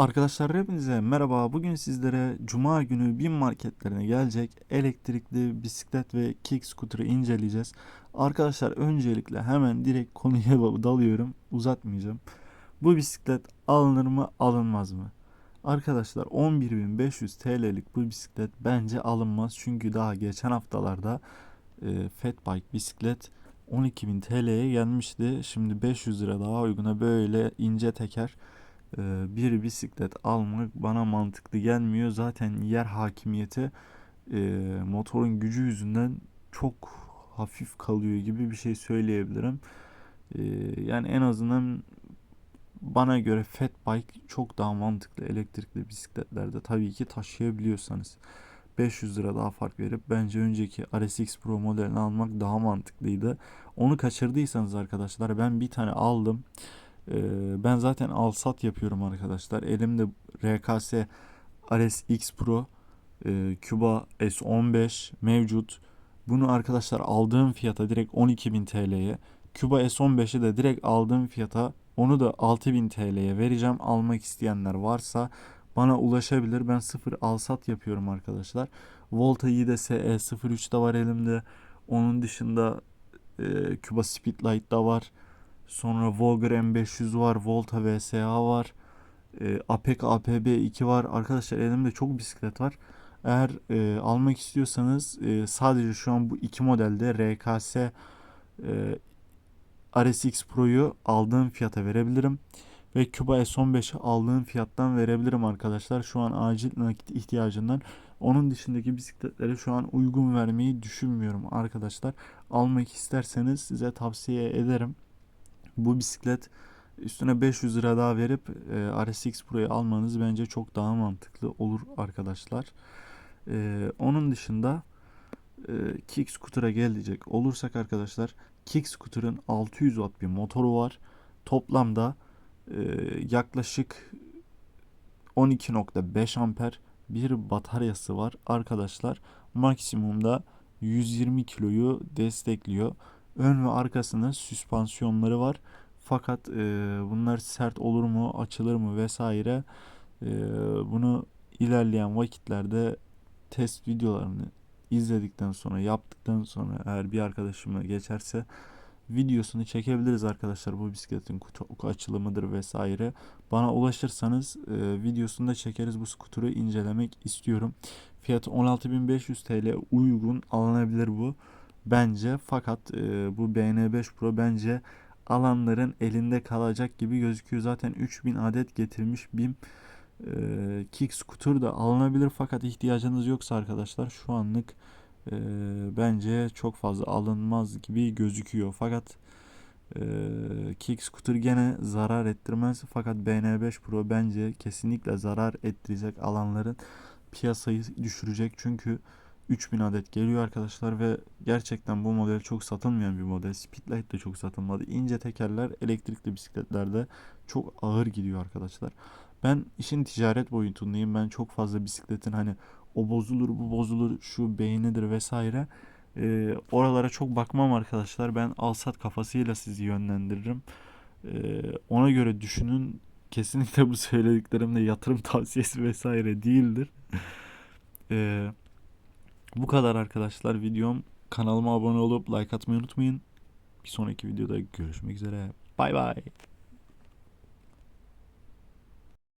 Arkadaşlar hepinize merhaba. Bugün sizlere Cuma günü bin marketlerine gelecek elektrikli bisiklet ve kick scooter'ı inceleyeceğiz. Arkadaşlar öncelikle hemen direkt konuya dalıyorum. Uzatmayacağım. Bu bisiklet alınır mı alınmaz mı? Arkadaşlar 11.500 TL'lik bu bisiklet bence alınmaz. Çünkü daha geçen haftalarda e, Fatbike bisiklet 12.000 TL'ye gelmişti. Şimdi 500 lira daha uyguna böyle ince teker bir bisiklet almak bana mantıklı gelmiyor. Zaten yer hakimiyeti e, motorun gücü yüzünden çok hafif kalıyor gibi bir şey söyleyebilirim. E, yani en azından bana göre fat bike çok daha mantıklı elektrikli bisikletlerde tabii ki taşıyabiliyorsanız. 500 lira daha fark verip bence önceki RSX Pro modelini almak daha mantıklıydı. Onu kaçırdıysanız arkadaşlar ben bir tane aldım. Ee, ben zaten al sat yapıyorum arkadaşlar. Elimde RKS RSX Pro e, Cuba S15 mevcut. Bunu arkadaşlar aldığım fiyata direkt 12.000 TL'ye. Cuba S15'i de direkt aldığım fiyata onu da 6000 TL'ye vereceğim. Almak isteyenler varsa bana ulaşabilir. Ben sıfır al sat yapıyorum arkadaşlar. Volta IDS E03 de var elimde. Onun dışında e, Cuba Speedlight da var. Sonra Volger M500 var. Volta VSA var. E, Apec APB2 var. Arkadaşlar elimde çok bisiklet var. Eğer e, almak istiyorsanız e, sadece şu an bu iki modelde RKS e, RSX Pro'yu aldığım fiyata verebilirim. Ve Cuba S15'i aldığım fiyattan verebilirim arkadaşlar. Şu an acil nakit ihtiyacından. Onun dışındaki bisikletlere şu an uygun vermeyi düşünmüyorum arkadaşlar. Almak isterseniz size tavsiye ederim. Bu bisiklet üstüne 500 lira daha verip e, RSX Pro'yu almanız bence çok daha mantıklı olur arkadaşlar. E, onun dışında e, Kick Scooter'a gelecek olursak arkadaşlar Kick Scooter'ın 600 watt bir motoru var. Toplamda e, yaklaşık 12.5 amper bir bataryası var arkadaşlar. Maksimumda 120 kiloyu destekliyor. Ön ve arkasında süspansiyonları var. Fakat e, bunlar sert olur mu, açılır mı vesaire e, bunu ilerleyen vakitlerde test videolarını izledikten sonra, yaptıktan sonra eğer bir arkadaşıma geçerse videosunu çekebiliriz arkadaşlar bu bisikletin kutu açılımıdır vesaire. Bana ulaşırsanız e, videosunu da çekeriz bu skuturu incelemek istiyorum. Fiyatı 16.500 TL uygun alınabilir bu bence fakat e, bu BN5 Pro bence alanların elinde kalacak gibi gözüküyor. Zaten 3000 adet getirmiş BİM e, Kick Scooter da alınabilir fakat ihtiyacınız yoksa arkadaşlar şu anlık e, bence çok fazla alınmaz gibi gözüküyor. Fakat e, Kick Scooter gene zarar ettirmez fakat BN5 Pro bence kesinlikle zarar ettirecek alanların piyasayı düşürecek çünkü 3000 adet geliyor arkadaşlar ve gerçekten bu model çok satılmayan bir model. Speedlight de çok satılmadı. İnce tekerler elektrikli bisikletlerde çok ağır gidiyor arkadaşlar. Ben işin ticaret boyutundayım. Ben çok fazla bisikletin hani o bozulur bu bozulur şu beynidir vesaire. Ee, oralara çok bakmam arkadaşlar. Ben alsat kafasıyla sizi yönlendiririm. Ee, ona göre düşünün. Kesinlikle bu söylediklerim de yatırım tavsiyesi vesaire değildir. Eee bu kadar arkadaşlar videom. Kanalıma abone olup like atmayı unutmayın. Bir sonraki videoda görüşmek üzere. Bay bay.